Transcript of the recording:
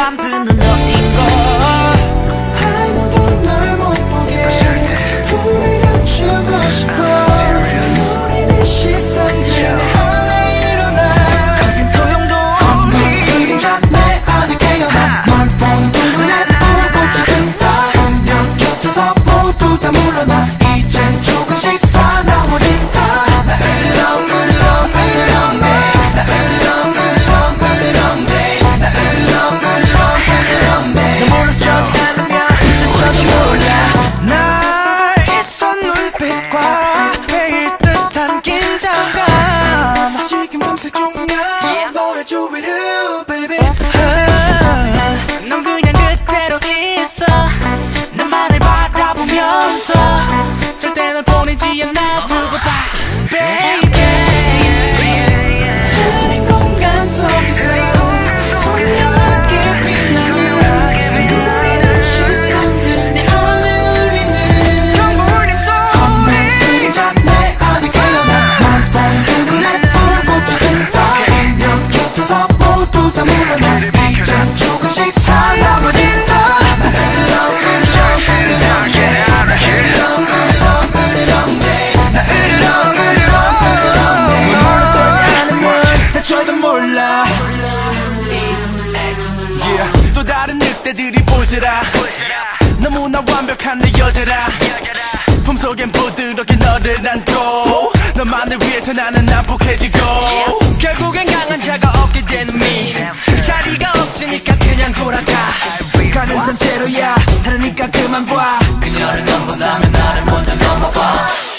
bumping baby, and I. 몰라 yeah. 또 다른 늑대들이 보스라. 너무나 완벽한 내 여자라. 품속엔 부드럽게 너를 안고 너만을 위해서 나는 난폭해지고 결국엔 강한 자가 없게 되는 미. 자리가 없으니까 그냥 돌아가. 가는 산채로야. 다르니까 그만 봐. 그녀를 넘본다면 나를 먼저 넘어봐.